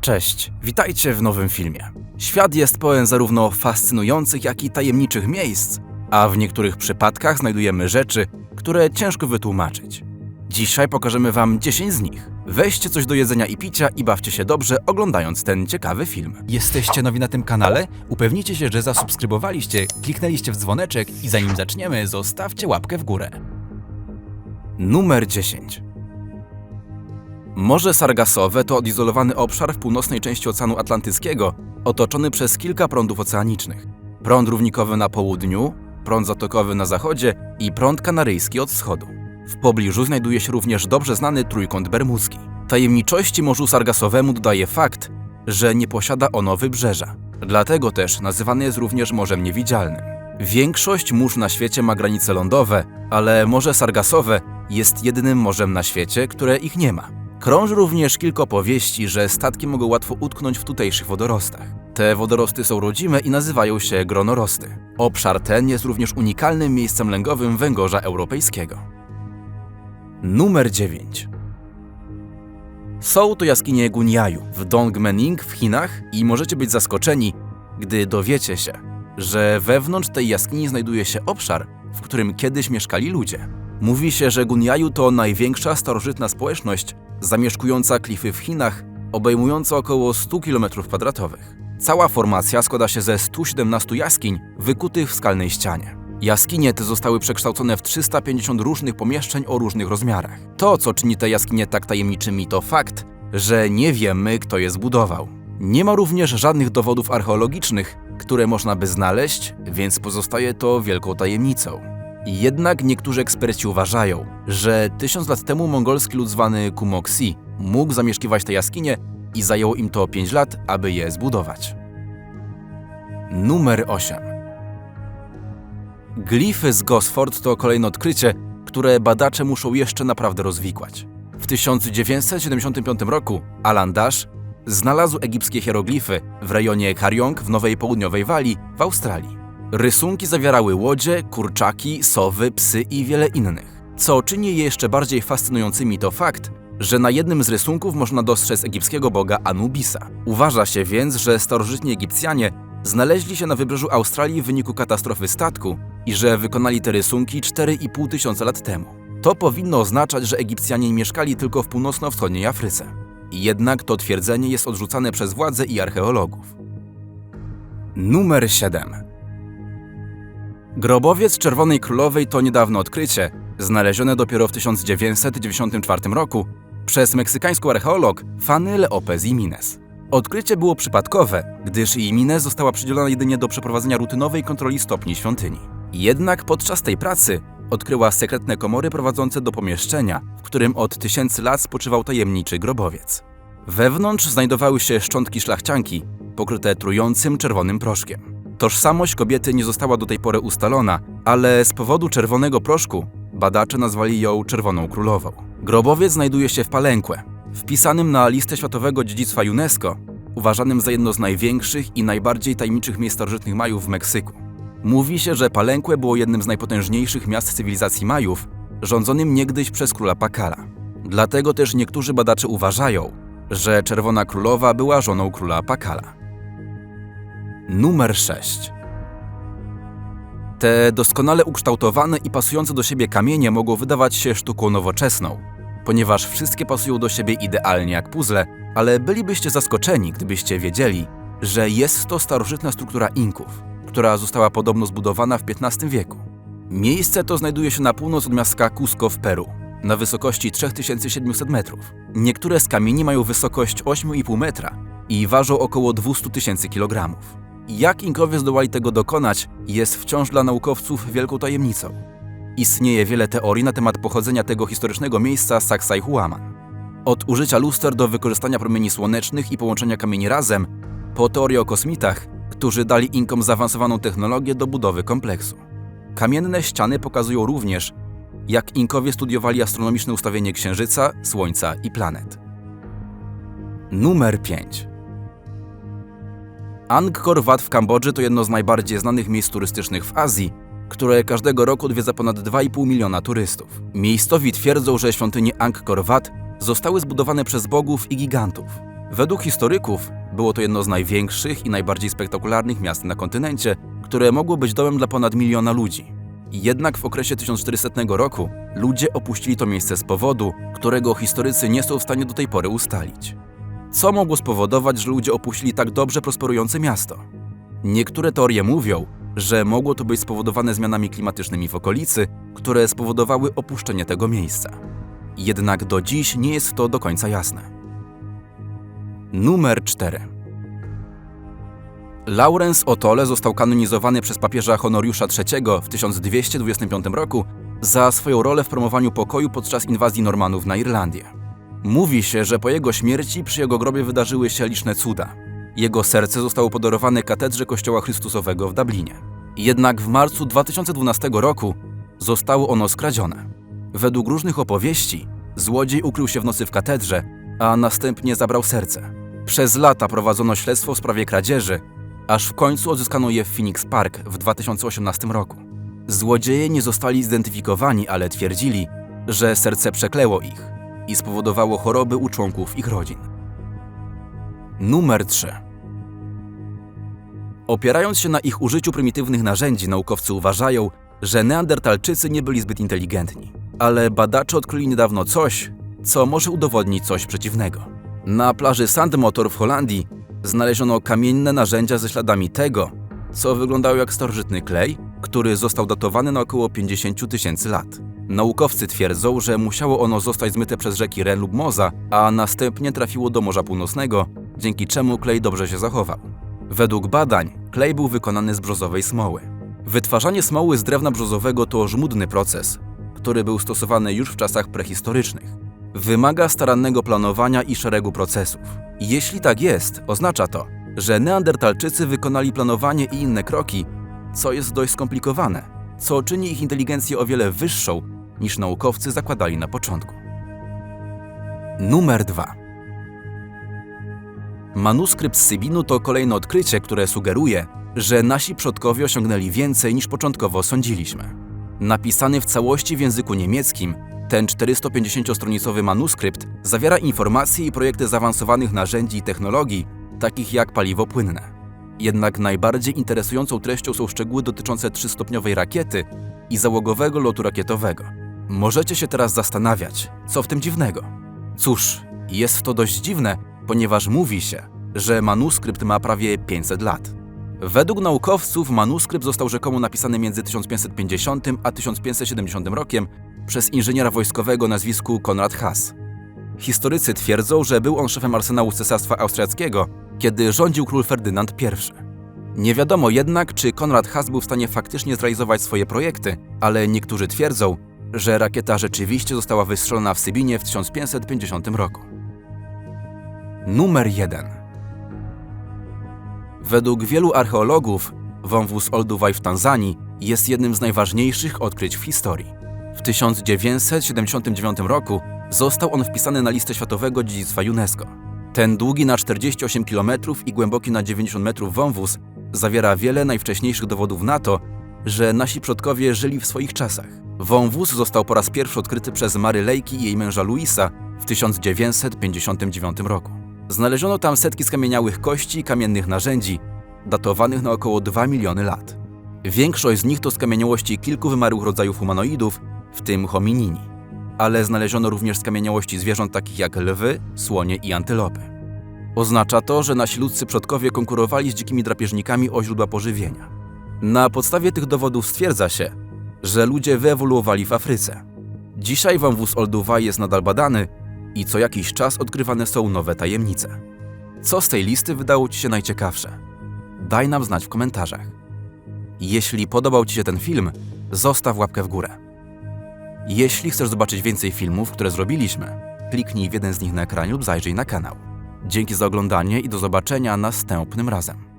Cześć, witajcie w nowym filmie. Świat jest pełen zarówno fascynujących, jak i tajemniczych miejsc, a w niektórych przypadkach znajdujemy rzeczy, które ciężko wytłumaczyć. Dzisiaj pokażemy Wam 10 z nich. Weźcie coś do jedzenia i picia i bawcie się dobrze oglądając ten ciekawy film. Jesteście nowi na tym kanale? Upewnijcie się, że zasubskrybowaliście, kliknęliście w dzwoneczek i zanim zaczniemy, zostawcie łapkę w górę. Numer 10. Morze Sargasowe to odizolowany obszar w północnej części Oceanu Atlantyckiego, otoczony przez kilka prądów oceanicznych. Prąd równikowy na południu, prąd zatokowy na zachodzie i prąd kanaryjski od wschodu. W pobliżu znajduje się również dobrze znany trójkąt bermudzki. Tajemniczości Morzu Sargasowemu dodaje fakt, że nie posiada ono wybrzeża. Dlatego też nazywane jest również Morzem Niewidzialnym. Większość mórz na świecie ma granice lądowe, ale Morze Sargasowe jest jedynym morzem na świecie, które ich nie ma. Krąży również kilka opowieści, że statki mogą łatwo utknąć w tutejszych wodorostach. Te wodorosty są rodzime i nazywają się gronorosty. Obszar ten jest również unikalnym miejscem lęgowym węgorza europejskiego. Numer 9. Są to jaskinie Gunyaju w Dongmening w Chinach i możecie być zaskoczeni, gdy dowiecie się, że wewnątrz tej jaskini znajduje się obszar, w którym kiedyś mieszkali ludzie. Mówi się, że Gunyaju to największa starożytna społeczność zamieszkująca klify w Chinach, obejmująca około 100 km2. Cała formacja składa się ze 117 jaskiń wykutych w skalnej ścianie. Jaskinie te zostały przekształcone w 350 różnych pomieszczeń o różnych rozmiarach. To, co czyni te jaskinie tak tajemniczymi, to fakt, że nie wiemy, kto je zbudował. Nie ma również żadnych dowodów archeologicznych, które można by znaleźć, więc pozostaje to wielką tajemnicą. Jednak niektórzy eksperci uważają, że tysiąc lat temu mongolski lud zwany Kumoksi mógł zamieszkiwać te jaskinie i zajęło im to 5 lat, aby je zbudować. Numer 8. Glify z Gosford to kolejne odkrycie, które badacze muszą jeszcze naprawdę rozwikłać. W 1975 roku Alan Dash znalazł egipskie hieroglify w rejonie Karyong w Nowej Południowej Walii w Australii. Rysunki zawierały łodzie, kurczaki, sowy, psy i wiele innych. Co czyni je jeszcze bardziej fascynującymi to fakt, że na jednym z rysunków można dostrzec egipskiego boga Anubisa. Uważa się więc, że starożytni Egipcjanie znaleźli się na wybrzeżu Australii w wyniku katastrofy statku i że wykonali te rysunki 4,5 tysiąca lat temu. To powinno oznaczać, że Egipcjanie mieszkali tylko w północno-wschodniej Afryce. Jednak to twierdzenie jest odrzucane przez władze i archeologów. Numer 7. Grobowiec Czerwonej Królowej to niedawne odkrycie, znalezione dopiero w 1994 roku przez meksykańską archeolog Fanny Leopez Jimenez. Odkrycie było przypadkowe, gdyż Jimenez została przydzielona jedynie do przeprowadzenia rutynowej kontroli stopni świątyni. Jednak podczas tej pracy odkryła sekretne komory prowadzące do pomieszczenia, w którym od tysięcy lat spoczywał tajemniczy grobowiec. Wewnątrz znajdowały się szczątki szlachcianki, pokryte trującym czerwonym proszkiem. Tożsamość kobiety nie została do tej pory ustalona, ale z powodu czerwonego proszku badacze nazwali ją Czerwoną Królową. Grobowiec znajduje się w Palenque, wpisanym na listę Światowego Dziedzictwa UNESCO, uważanym za jedno z największych i najbardziej tajemniczych miejsc starożytnych Majów w Meksyku. Mówi się, że Palenque było jednym z najpotężniejszych miast cywilizacji Majów, rządzonym niegdyś przez króla Pakala. Dlatego też niektórzy badacze uważają, że Czerwona Królowa była żoną króla Pakala. Numer 6. Te doskonale ukształtowane i pasujące do siebie kamienie mogą wydawać się sztuką nowoczesną, ponieważ wszystkie pasują do siebie idealnie jak puzzle, ale bylibyście zaskoczeni, gdybyście wiedzieli, że jest to starożytna struktura Inków, która została podobno zbudowana w XV wieku. Miejsce to znajduje się na północ od miasta Cusco w Peru, na wysokości 3700 metrów. Niektóre z kamieni mają wysokość 8,5 metra i ważą około 200 tysięcy kilogramów. Jak Inkowie zdołali tego dokonać, jest wciąż dla naukowców wielką tajemnicą. Istnieje wiele teorii na temat pochodzenia tego historycznego miejsca Sacsayhuaman. Od użycia luster do wykorzystania promieni słonecznych i połączenia kamieni razem, po teorię o kosmitach, którzy dali Inkom zaawansowaną technologię do budowy kompleksu. Kamienne ściany pokazują również, jak Inkowie studiowali astronomiczne ustawienie Księżyca, Słońca i planet. Numer 5. Angkor Wat w Kambodży to jedno z najbardziej znanych miejsc turystycznych w Azji, które każdego roku odwiedza ponad 2,5 miliona turystów. Miejscowi twierdzą, że świątynie Angkor Wat zostały zbudowane przez bogów i gigantów. Według historyków było to jedno z największych i najbardziej spektakularnych miast na kontynencie, które mogło być domem dla ponad miliona ludzi. Jednak w okresie 1400 roku ludzie opuścili to miejsce z powodu, którego historycy nie są w stanie do tej pory ustalić. Co mogło spowodować, że ludzie opuścili tak dobrze prosperujące miasto? Niektóre teorie mówią, że mogło to być spowodowane zmianami klimatycznymi w okolicy, które spowodowały opuszczenie tego miejsca. Jednak do dziś nie jest to do końca jasne. Numer 4. Laurens Otole został kanonizowany przez papieża Honoriusza III w 1225 roku za swoją rolę w promowaniu pokoju podczas inwazji Normanów na Irlandię. Mówi się, że po jego śmierci przy jego grobie wydarzyły się liczne cuda. Jego serce zostało podarowane katedrze Kościoła Chrystusowego w Dublinie. Jednak w marcu 2012 roku zostało ono skradzione. Według różnych opowieści złodziej ukrył się w nocy w katedrze, a następnie zabrał serce. Przez lata prowadzono śledztwo w sprawie kradzieży, aż w końcu odzyskano je w Phoenix Park w 2018 roku. Złodzieje nie zostali zidentyfikowani, ale twierdzili, że serce przekleło ich i spowodowało choroby u członków ich rodzin. Numer 3. Opierając się na ich użyciu prymitywnych narzędzi, naukowcy uważają, że Neandertalczycy nie byli zbyt inteligentni. Ale badacze odkryli niedawno coś, co może udowodnić coś przeciwnego. Na plaży Sandmotor w Holandii znaleziono kamienne narzędzia ze śladami tego, co wyglądało jak starożytny klej, który został datowany na około 50 tysięcy lat. Naukowcy twierdzą, że musiało ono zostać zmyte przez rzeki Ren lub Moza, a następnie trafiło do Morza Północnego, dzięki czemu klej dobrze się zachował. Według badań klej był wykonany z brzozowej smoły. Wytwarzanie smoły z drewna brzozowego to żmudny proces, który był stosowany już w czasach prehistorycznych. Wymaga starannego planowania i szeregu procesów. Jeśli tak jest, oznacza to, że Neandertalczycy wykonali planowanie i inne kroki, co jest dość skomplikowane, co czyni ich inteligencję o wiele wyższą niż naukowcy zakładali na początku. Numer 2. Manuskrypt Sybinu to kolejne odkrycie, które sugeruje, że nasi przodkowie osiągnęli więcej niż początkowo sądziliśmy. Napisany w całości w języku niemieckim, ten 450-stronicowy manuskrypt zawiera informacje i projekty zaawansowanych narzędzi i technologii, takich jak paliwo płynne. Jednak najbardziej interesującą treścią są szczegóły dotyczące trzystopniowej rakiety i załogowego lotu rakietowego. Możecie się teraz zastanawiać, co w tym dziwnego? Cóż, jest to dość dziwne, ponieważ mówi się, że manuskrypt ma prawie 500 lat. Według naukowców manuskrypt został rzekomo napisany między 1550 a 1570 rokiem przez inżyniera wojskowego nazwisku Konrad Haas. Historycy twierdzą, że był on szefem arsenału Cesarstwa Austriackiego, kiedy rządził król Ferdynand I. Nie wiadomo jednak, czy Konrad Haas był w stanie faktycznie zrealizować swoje projekty, ale niektórzy twierdzą, że rakieta rzeczywiście została wystrzelona w Sybinie w 1550 roku. Numer 1 Według wielu archeologów wąwóz Olduvai w Tanzanii jest jednym z najważniejszych odkryć w historii. W 1979 roku został on wpisany na listę Światowego Dziedzictwa UNESCO. Ten długi na 48 km i głęboki na 90 metrów wąwóz zawiera wiele najwcześniejszych dowodów na to, że nasi przodkowie żyli w swoich czasach. Wąwóz został po raz pierwszy odkryty przez Mary Leakey i jej męża Louisa w 1959 roku. Znaleziono tam setki skamieniałych kości i kamiennych narzędzi, datowanych na około 2 miliony lat. Większość z nich to skamieniałości kilku wymarłych rodzajów humanoidów, w tym hominini. Ale znaleziono również skamieniałości zwierząt takich jak lwy, słonie i antylopy. Oznacza to, że nasi ludzcy przodkowie konkurowali z dzikimi drapieżnikami o źródła pożywienia. Na podstawie tych dowodów stwierdza się, że ludzie wyewoluowali w Afryce. Dzisiaj wąwóz Olduvai jest nadal badany i co jakiś czas odkrywane są nowe tajemnice. Co z tej listy wydało Ci się najciekawsze? Daj nam znać w komentarzach. Jeśli podobał Ci się ten film, zostaw łapkę w górę. Jeśli chcesz zobaczyć więcej filmów, które zrobiliśmy, kliknij w jeden z nich na ekranie lub zajrzyj na kanał. Dzięki za oglądanie i do zobaczenia następnym razem.